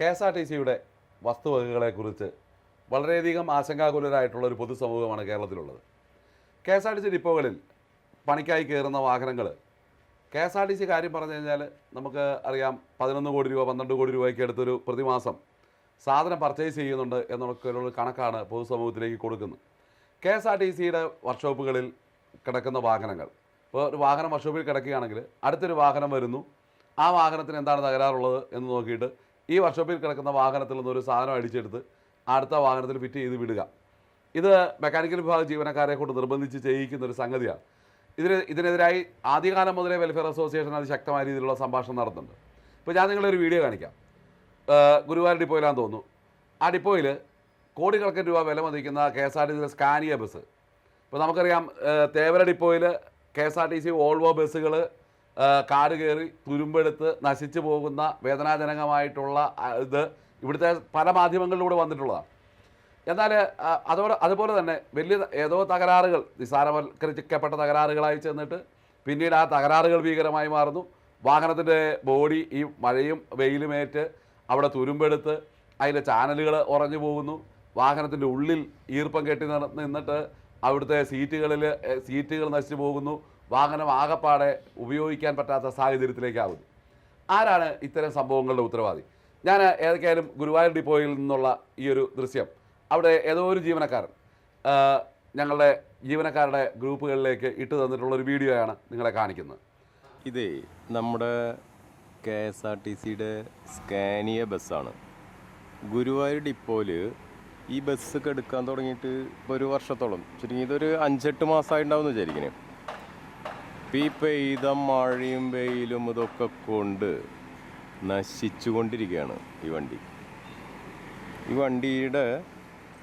K S R T സിയുടെ വസ്തുവകകളെക്കുറിച്ച് വളരെയധികം ആശങ്കാകുലരായിട്ടുള്ള ഒരു പൊതുസമൂഹമാണ് കേരളത്തിലുള്ളത്. K S R T C ഡിപ്പോകളിൽ പണിക്കായി കയറുന്ന വാഹനങ്ങൾ K S R T C കാര്യം പറഞ്ഞു കഴിഞ്ഞാൽ നമുക്ക് അറിയാം പതിനൊന്ന് കോടി രൂപ പന്ത്രണ്ട് കോടി രൂപയ്ക്ക് അടുത്തൊരു പ്രതിമാസം സാധനം പർച്ചേസ് ചെയ്യുന്നുണ്ട് എന്നൊക്കെയുള്ള കണക്കാണ് പൊതുസമൂഹത്തിലേക്ക് കൊടുക്കുന്നത്. കെ എസ് ആർ ടി സിയുടെ വർക്ക്ഷോപ്പുകളിൽ കിടക്കുന്ന വാഹനങ്ങൾ ഇപ്പോൾ ഒരു വാഹനം വർക്ക്ഷോപ്പിൽ കിടക്കുകയാണെങ്കിൽ അടുത്തൊരു വാഹനം വരുന്നു ആ വാഹനത്തിന് എന്താണ് തകരാറുള്ളത് എന്ന് നോക്കിയിട്ട് ഈ വർക്ക്ഷോപ്പിൽ കിടക്കുന്ന വാഹനത്തിൽ നിന്ന് ഒരു സാധനം അടിച്ചെടുത്ത് അടുത്ത വാഹനത്തിൽ ഫിറ്റ് ചെയ്ത് വിടുക. ഇത് മെക്കാനിക്കൽ വിഭാഗം ജീവനക്കാരെ കൊണ്ട് നിർബന്ധിച്ച് ചെയ്യിക്കുന്ന ഒരു സംഗതിയാണ്. ഇതിന് ഇതിനെതിരായി ആദ്യകാലം മുതലേ വെൽഫെയർ അസോസിയേഷൻ അത് ശക്തമായ രീതിയിലുള്ള സംഭാഷണം നടത്തുന്നുണ്ട്. ഇപ്പോൾ ഞാൻ നിങ്ങളൊരു വീഡിയോ കാണിക്കാം. ഗുരുവായൂർ ഡിപ്പോയിലാന്ന് തോന്നുന്നു. ആ ഡിപ്പോയിൽ കോടിക്കണക്കിന് രൂപ വില മതിക്കുന്ന കെ എസ് ആർ ടി സിയിലെ സ്കാനിയ ബസ്. ഇപ്പോൾ നമുക്കറിയാം തേവര ഡിപ്പോയിൽ K S R T C Volvo ബസ്സുകൾ കാട് കയറി തുരുമ്പെടുത്ത് നശിച്ചു പോകുന്ന വേദനാജനകമായിട്ടുള്ള ഇത് ഇവിടുത്തെ പല മാധ്യമങ്ങളിലൂടെ വന്നിട്ടുള്ളതാണ്. എന്നാൽ അതോടെ അതുപോലെ തന്നെ വലിയ ഏതോ തകരാറുകൾ നിസ്സാരവൽക്കരിക്കപ്പെട്ട തകരാറുകളായി ചെന്നിട്ട് പിന്നീട് ആ തകരാറുകൾ ഭീകരമായി മാറുന്നു. വാഹനത്തിന്റെ ബോഡി ഈ മഴയും വെയിലുമേറ്റ് അവിടെ തുരുമ്പെടുത്ത് അതിലെ ചാനലുകൾ ഉറഞ്ഞു പോകുന്നു. വാഹനത്തിന്റെ ഉള്ളിൽ ഈർപ്പം കെട്ടി നിന്നിട്ട് അവിടുത്തെ സീറ്റുകളിൽ സീറ്റുകൾ നശിച്ചു പോകുന്നു. വാഹനം ആകപ്പാടെ ഉപയോഗിക്കാൻ പറ്റാത്ത സാഹചര്യത്തിലേക്കാവുന്നു. ആരാണ് ഇത്തരം സംഭവങ്ങളുടെ ഉത്തരവാദി? ഞാൻ ഏതൊക്കെയായാലും ഗുരുവായൂർ ഡിപ്പോയിൽ നിന്നുള്ള ഈ ഒരു ദൃശ്യം. അവിടെ ഏതോ ഒരു ജീവനക്കാരൻ ഞങ്ങളുടെ ജീവനക്കാരുടെ ഗ്രൂപ്പുകളിലേക്ക് ഇട്ട് തന്നിട്ടുള്ള ഒരു വീഡിയോയാണ് നിങ്ങളെ കാണിക്കുന്നത്. ഇതേ നമ്മുടെ കെ എസ് ആർ ടി സിയുടെ സ്കാനിയ ബസ്സാണ്. ഗുരുവായൂർ ഡിപ്പോയിൽ ഈ ബസ്സൊക്കെ എടുക്കാൻ തുടങ്ങിയിട്ട് ഇപ്പോൾ ഒരു വർഷത്തോളം. ചുരുങ്ങിയത് ഒരു അഞ്ചെട്ട് മാസമായിട്ടുണ്ടാവും എന്ന് വിചാരിക്കണേ ഈ പെയ്ത മഴയും വെയിലും ഇതൊക്കെ കൊണ്ട് നശിച്ചുകൊണ്ടിരിക്കുകയാണ് ഈ വണ്ടി. ഈ വണ്ടിയുടെ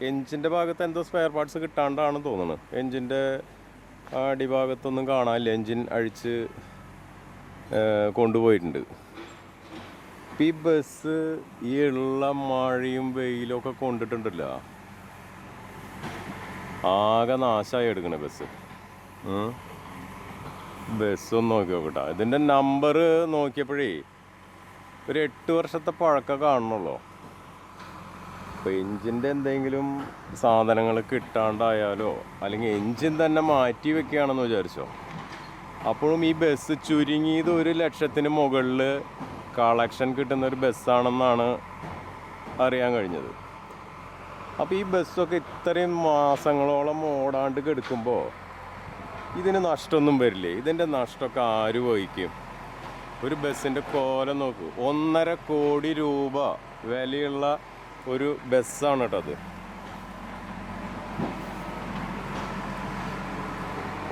എഞ്ചിന്റെ ഭാഗത്ത് എന്തോ സ്പെയർ പാർട്സ് കിട്ടാണ്ടാണ് തോന്നുന്നത് എഞ്ചിന്റെ അടിഭാഗത്തൊന്നും കാണാനില്ല. എഞ്ചിൻ അഴിച്ച് കൊണ്ടുപോയിട്ടുണ്ട്. ഇപ്പം ഈ ബസ് ഈ ഉള്ള മഴയും വെയിലും ഒക്കെ കൊണ്ടിട്ടുണ്ടല്ലോ. ആകെ നാശമായി എടുക്കണേ ബസ്. ഉം. ബസ് ഒന്ന് നോക്കി നോക്കട്ടെ ഇതിന്റെ നമ്പർ നോക്കിയപ്പോഴേ ഒരു എട്ട് വർഷത്തെ പഴക്കം കാണണമല്ലോ അപ്പോൾ എഞ്ചിന്റെ എന്തെങ്കിലും സാധനങ്ങൾ കിട്ടാണ്ടായാലോ അല്ലെങ്കിൽ എഞ്ചിൻ തന്നെ മാറ്റി വെക്കുകയാണെന്ന് വിചാരിച്ചോ. അപ്പോഴും ഈ ബസ് ചുരുങ്ങിയത് ഒരു ലക്ഷത്തിന് മുകളിൽ കളക്ഷൻ കിട്ടുന്ന ഒരു ബസ്സാണെന്നാണ് അറിയാൻ കഴിഞ്ഞത്. അപ്പോൾ ഈ ബസ്സൊക്കെ ഇത്രയും മാസങ്ങളോളം ഓടാണ്ട് കിടക്കുമ്പോൾ ഇതിന് നഷ്ടമൊന്നും വരില്ലേ? ഇതിന്റെ നഷ്ടമൊക്കെ ആര് വഹിക്കും? ഒരു ബസ്സിന്റെ കോലം നോക്കൂ. ഒന്നര കോടി രൂപ വിലയുള്ള ഒരു ബസ്സാണ് കേട്ടോ അത്.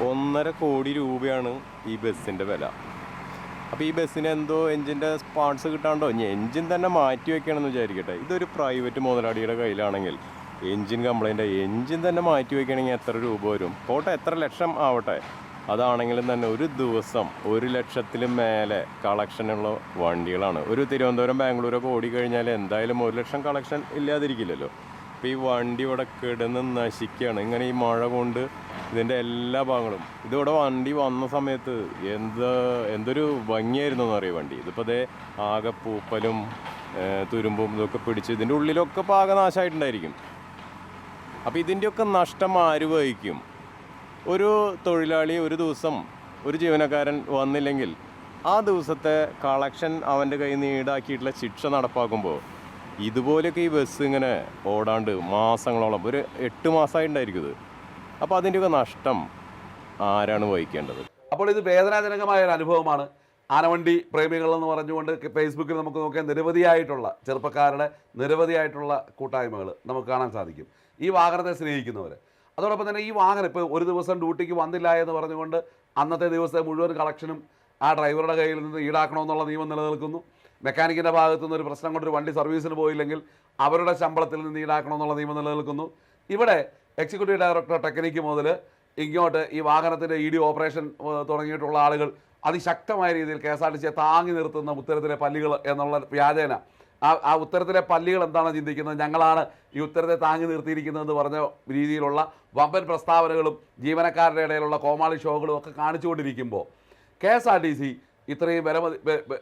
ഒന്നര കോടി രൂപയാണ് ഈ ബസ്സിന്റെ വില. അപ്പോൾ ഈ ബസ്സിന് എന്തോ എൻജിന്റെ പാർട്സ് കിട്ടാണ്ടോ? ഇനി എൻജിൻ തന്നെ മാറ്റി വെക്കണമെന്ന് വിചാരിക്കട്ടെ. ഇതൊരു പ്രൈവറ്റ് മുതലാളിയുടെ കയ്യിലാണെങ്കിൽ. എഞ്ചിൻ കംപ്ലൈന്റ് എൻജിൻ തന്നെ മാറ്റി വയ്ക്കണമെങ്കിൽ എത്ര രൂപ വരും? പോട്ടെ എത്ര ലക്ഷം ആവട്ടെ. അതാണെങ്കിലും തന്നെ ഒരു ദിവസം ഒരു ലക്ഷത്തിലും മേലെ കളക്ഷനുള്ള വണ്ടികളാണ്. ഒരു തിരുവനന്തപുരം ബാംഗ്ലൂരൊക്കെ ഓടിക്കഴിഞ്ഞാൽ എന്തായാലും ഒരു ലക്ഷം കളക്ഷൻ ഇല്ലാതിരിക്കില്ലല്ലോ. അപ്പോൾ ഈ വണ്ടി ഇവിടെ കിടന്ന് നശിക്കുകയാണ്. ഇങ്ങനെ ഈ മഴ കൊണ്ട് ഇതിന്റെ എല്ലാ ഭാഗങ്ങളും. ഇതിവിടെ വണ്ടി വന്ന സമയത്ത് എന്ത് എന്തൊരു ഭംഗിയായിരുന്നു എന്ന് പറയും വണ്ടി? ഇതിപ്പോൾ അതേ ആകെ പൂപ്പലും തുരുമ്പും ഇതൊക്കെ പിടിച്ച് ഇതിന്റെ ഉള്ളിലൊക്കെ പാകനാശമായിട്ടുണ്ടായിരിക്കും അപ്പോൾ ഇതിന്റെയൊക്കെ നഷ്ടം ആര് വഹിക്കും? ഒരു തൊഴിലാളി ഒരു ദിവസം ഒരു ജീവനക്കാരൻ വന്നില്ലെങ്കിൽ ആ ദിവസത്തെ കളക്ഷൻ അവന്റെ കയ്യിൽ നിന്ന് ഈടാക്കിയിട്ടുള്ള ശിക്ഷ നടപ്പാക്കുമ്പോൾ ഇതുപോലെയൊക്കെ ഈ ബസ് ഇങ്ങനെ ഓടാണ്ട് മാസങ്ങളോളം ഒരു എട്ട് മാസമായിട്ടുണ്ടായിരിക്കും ഇത്. അപ്പോൾ അതിന്റെയൊക്കെ നഷ്ടം ആരാണ് വഹിക്കേണ്ടത്? അപ്പോൾ ഇത് വേദനാജനകമായ ഒരു അനുഭവമാണ്. ആനവണ്ടി പ്രേമികൾ എന്ന് പറഞ്ഞുകൊണ്ട് ഫേസ്ബുക്കിൽ നമുക്ക് നോക്കിയാൽ നിരവധിയായിട്ടുള്ള ചെറുപ്പക്കാരുടെ നിരവധിയായിട്ടുള്ള കൂട്ടായ്മകൾ നമുക്ക് കാണാൻ സാധിക്കും. ഈ വാഹനത്തെ സ്നേഹിക്കുന്നവർ അതോടൊപ്പം തന്നെ ഈ വാഹനം ഇപ്പോൾ ഒരു ദിവസം ഡ്യൂട്ടിക്ക് വന്നില്ല എന്ന് പറഞ്ഞുകൊണ്ട് അന്നത്തെ ദിവസത്തെ മുഴുവൻ കളക്ഷനും ആ ഡ്രൈവറുടെ കയ്യിൽ നിന്ന് ഈടാക്കണമെന്നുള്ള നിയമം നിലനിൽക്കുന്നു. മെക്കാനിക്കിന്റെ ഭാഗത്തു നിന്ന് ഒരു പ്രശ്നം കൊണ്ട് ഒരു വണ്ടി സർവീസിന് പോയില്ലെങ്കിൽ അവരുടെ ശമ്പളത്തിൽ നിന്ന് ഈടാക്കണമെന്നുള്ള നിയമം നിലനിൽക്കുന്നു. ഇവിടെ എക്സിക്യൂട്ടീവ് ഡയറക്ടർ ടെക്നിക്ക് മുതൽ ഇങ്ങോട്ട് ഈ വാഹനത്തിന്റെ ഇ ഡി ഓപ്പറേഷൻ തുടങ്ങിയിട്ടുള്ള ആളുകൾ അതിശക്തമായ രീതിയിൽ കെ എസ് ആർ ടി സിയെ താങ്ങി നിർത്തുന്ന ഉത്തരത്തിലെ പല്ലികൾ എന്നുള്ള വ്യാജേന ആ ആ ഉത്തരത്തിലെ പല്ലികൾ എന്താണ് ചിന്തിക്കുന്നത്? ഞങ്ങളാണ് ഈ ഉത്തരത്തെ താങ്ങി നിർത്തിയിരിക്കുന്നതെന്ന് പറഞ്ഞ രീതിയിലുള്ള വമ്പൻ പ്രസ്താവനകളും ജീവനക്കാരുടെ ഇടയിലുള്ള കോമാളി ഷോകളും ഒക്കെ കാണിച്ചുകൊണ്ടിരിക്കുമ്പോൾ K S R T C ഇത്രയും വില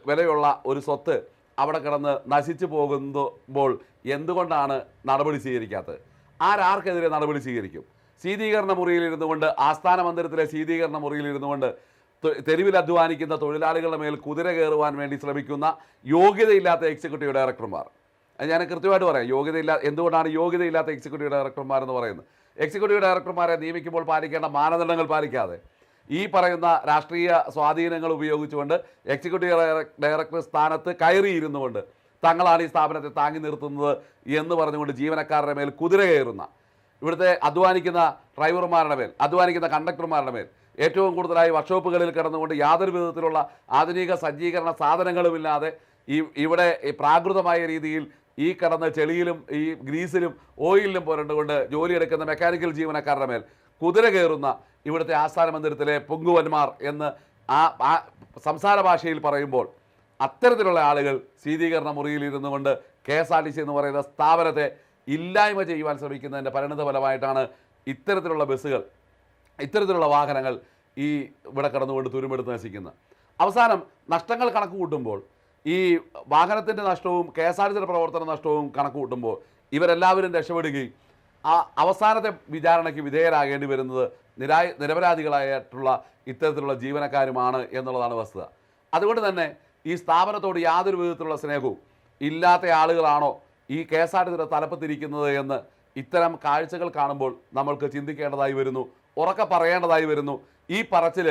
വിലയുള്ള ഒരു സ്വത്ത് അവിടെ കിടന്ന് നശിച്ചു പോകുമ്പോൾ എന്തുകൊണ്ടാണ് നടപടി സ്വീകരിക്കാത്തത്? ആരാർക്കെതിരെ നടപടി സ്വീകരിക്കും? ശീതീകരണ മുറിയിലിരുന്നു കൊണ്ട് ആസ്ഥാന മന്ദിരത്തിലെ ശീതീകരണ മുറിയിലിരുന്നു കൊണ്ട് തെരുവിൽ അധ്വാനിക്കുന്ന തൊഴിലാളികളുടെ മേൽ കുതിര കയറുവാൻ വേണ്ടി ശ്രമിക്കുന്ന യോഗ്യതയില്ലാത്ത എക്സിക്യൂട്ടീവ് ഡയറക്ടർമാർ ഞാൻ കൃത്യമായിട്ട് പറയാം. യോഗ്യതയില്ല എന്തുകൊണ്ടാണ് യോഗ്യതയില്ലാത്ത എക്സിക്യൂട്ടീവ് ഡയറക്ടർമാർ എന്ന് പറയുന്നത്? എക്സിക്യൂട്ടീവ് ഡയറക്ടർമാരെ നിയമിക്കുമ്പോൾ പാലിക്കേണ്ട മാനദണ്ഡങ്ങൾ പാലിക്കാതെ ഈ പറയുന്ന രാഷ്ട്രീയ സ്വാധീനങ്ങൾ ഉപയോഗിച്ചുകൊണ്ട് എക്സിക്യൂട്ടീവ് ഡയറക്ടർ സ്ഥാനത്ത് കയറിയിരുന്നു കൊണ്ട് തങ്ങളാണ് ഈ സ്ഥാപനത്തെ താങ്ങി നിർത്തുന്നത് എന്ന് പറഞ്ഞുകൊണ്ട് ജീവനക്കാരുടെ മേൽ കുതിര കയറുന്ന ഇവിടുത്തെ അധ്വാനിക്കുന്ന ഡ്രൈവർമാരുടെ മേൽ അധ്വാനിക്കുന്ന കണ്ടക്ടർമാരുടെ മേൽ ഏറ്റവും കൂടുതലായി വർക്ക്ഷോപ്പുകളിൽ കിടന്നുകൊണ്ട് യാതൊരു വിധത്തിലുള്ള ആധുനിക സജ്ജീകരണ സാധനങ്ങളുമില്ലാതെ ഈ ഇവിടെ പ്രാകൃതമായ രീതിയിൽ ഈ കിടന്ന ചെളിയിലും ഈ ഗ്രീസിലും ഓയിലിലും പുരണ്ടുകൊണ്ട് ജോലിയെടുക്കുന്ന മെക്കാനിക്കൽ ജീവനക്കാരുടെ മേൽ കുതിര കയറുന്ന ഇവിടുത്തെ ആസ്ഥാന മന്ദിരത്തിലെ പൊങ്കുവന്മാർ എന്ന് ആ സംസാര ഭാഷയിൽ പറയുമ്പോൾ അത്തരത്തിലുള്ള ആളുകൾ ശീതീകരണ മുറിയിൽ ഇരുന്നു കൊണ്ട് K S R T C എന്ന് പറയുന്ന സ്ഥാപനത്തെ ഇല്ലായ്മ ചെയ്യുവാൻ ശ്രമിക്കുന്നതിന്റെ പരിണിത ഫലമായിട്ടാണ് ഇത്തരത്തിലുള്ള ബസ്സുകൾ ഇത്തരത്തിലുള്ള വാഹനങ്ങൾ ഈ ഇവിടെ കടന്നുകൊണ്ട് തുരുമെടുത്ത് നശിക്കുന്നത് അവസാനം നഷ്ടങ്ങൾ കണക്ക് കൂട്ടുമ്പോൾ ഈ വാഹനത്തിന്റെ നഷ്ടവും കെ എസ് ആർ ടി പ്രവർത്തന നഷ്ടവും കണക്ക് കൂട്ടുമ്പോൾ ഇവരെല്ലാവരും രക്ഷപ്പെടുകയും ആ അവസാനത്തെ വിചാരണയ്ക്ക് വിധേയരാകേണ്ടി വരുന്നത് നിരായ നിരപരാധികളായിട്ടുള്ള ഇത്തരത്തിലുള്ള ജീവനക്കാരുമാണ് എന്നുള്ളതാണ് വസ്തുത. അതുകൊണ്ട് തന്നെ ഈ സ്ഥാപനത്തോട് യാതൊരു വിധത്തിലുള്ള സ്നേഹവും ഇല്ലാത്ത ആളുകളാണോ ഈ കെ എസ് ആർ ടി തലപ്പത്തിരിക്കുന്നത് എന്ന് ഇത്തരം കാഴ്ചകൾ കാണുമ്പോൾ നമ്മൾക്ക് ചിന്തിക്കേണ്ടതായി വരുന്നു. ഉറക്കെ പറയേണ്ടതായി വരുന്നു. ഈ പറച്ചിൽ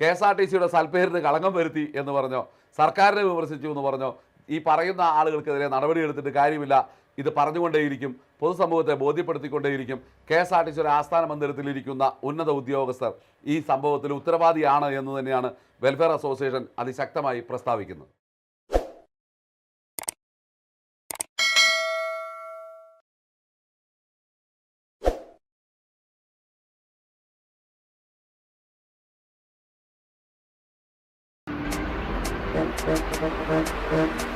കെ എസ് ആർ ടി സിയുടെ സൽപ്പേരിന് കളങ്കം വരുത്തി എന്ന് പറഞ്ഞോ സർക്കാരിനെ വിമർശിച്ചു എന്ന് പറഞ്ഞോ ഈ പറയുന്ന ആളുകൾക്കെതിരെ നടപടിയെടുത്തിട്ട് കാര്യമില്ല. ഇത് പറഞ്ഞുകൊണ്ടേയിരിക്കും. പൊതുസമൂഹത്തെ ബോധ്യപ്പെടുത്തിക്കൊണ്ടേയിരിക്കും. കെ എസ് ആർ ടി സിയുടെ ആസ്ഥാന മന്ദിരത്തിലിരിക്കുന്ന ഉന്നത ഉദ്യോഗസ്ഥർ ഈ സംഭവത്തിൽ ഉത്തരവാദിയാണ് എന്ന് തന്നെയാണ് വെൽഫെയർ അസോസിയേഷൻ അതിശക്തമായി പ്രസ്താവിക്കുന്നത്. Thank you.